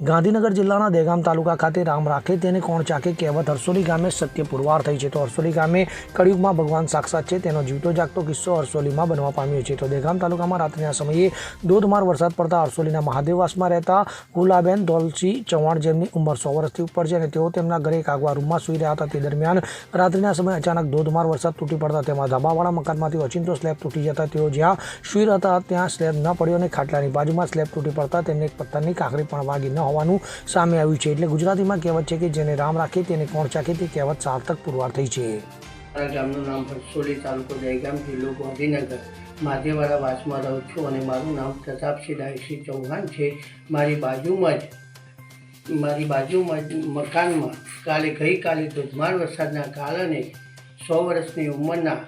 ગાંધીનગર જિલ્લાના દહેગામ તાલુકા ખાતે રામ રાખે તેને કોણ ચાકે કહેવત હરસોલી ગામે સત્ય પુરવાર થઈ છે. તો હરસોલી ગામે કળિયુગમાં ભગવાન સાક્ષાત છે. તેનો જીવતો જાગતો કિસ્સો હરસોલીમાં બનવા પામ્યો છે. તો દહેગામ તાલુકામાં રાત્રિના સમયે ધોધમાર વરસાદ પડતા હરસોલીના મહાદેવવાસમાં રહેતા ગુલાબેન દોલસી ચૌહાણ જેમની ઉંમર સો વર્ષથી ઉપર છે અને તેઓ તેમના ઘરે એક આગવા રૂમમાં સૂઈ રહ્યા હતા. તે દરમિયાન રાત્રિના સમયે અચાનક ધોધમાર વરસાદ તૂટી પડતા તેમાં ધાબાવાળા મકાનમાંથી ઓચિંતો સ્લેબ તૂટી જતા તેઓ જ્યાં સૂઈ રહ્યા ત્યાં સ્લેબ ન પડ્યો અને ખાટલાની બાજુમાં સ્લેબ તૂટી પડતા તેમને એક પથ્થરની કાંકરી પણ વાગી ન હોવાનું સામે આવ્યું છે. એટલે ગુજરાતીમાં કહેવત છે કે જેને રામ રાખે તેને કોણ ચાખે તે કહેવત સાર્થક પુરવાર થઈ છે. મારા ગામનું નામ ભરસોલી તાલુકો દહેગામ જિલ્લો ગાંધીનગર. માધેવાડા વાસમાં રહું છું અને મારું નામ પ્રતાપસિંહ રાયસિંહ ચૌહાણ છે. મારી બાજુમાં જ, મારી બાજુમાં જ મકાનમાં કાલે ગઈકાલે ધોધમાર વરસાદના કારણે સો વર્ષની ઉંમરના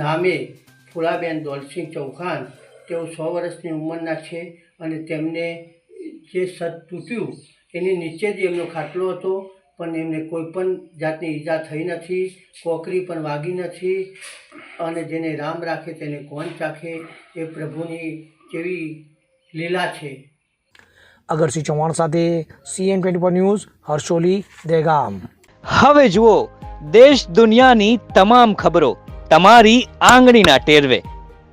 નામે ફુલાબેન દોલસિંહ ચૌહાણ, તેઓ સો વર્ષની ઉંમરના છે અને તેમને જે સત તૂટ્યું એની નીચે જ એમનો ખાટલો હતો પણ એમને કોઈ પણ જાતની ઈજા થઈ નથી કોકરી પણ વાગી નથી અને જેને રામ રાખે તેને કોણ ચાખે એ પ્રભુની કેવી લીલા છે. અગરસિંહ ચૌહાણ સાથે CN twenty news Harsholi Degam. હવે જુઓ દેશ દુનિયાની તમામ ખબરો તમારી આંગળીના ટેરવે.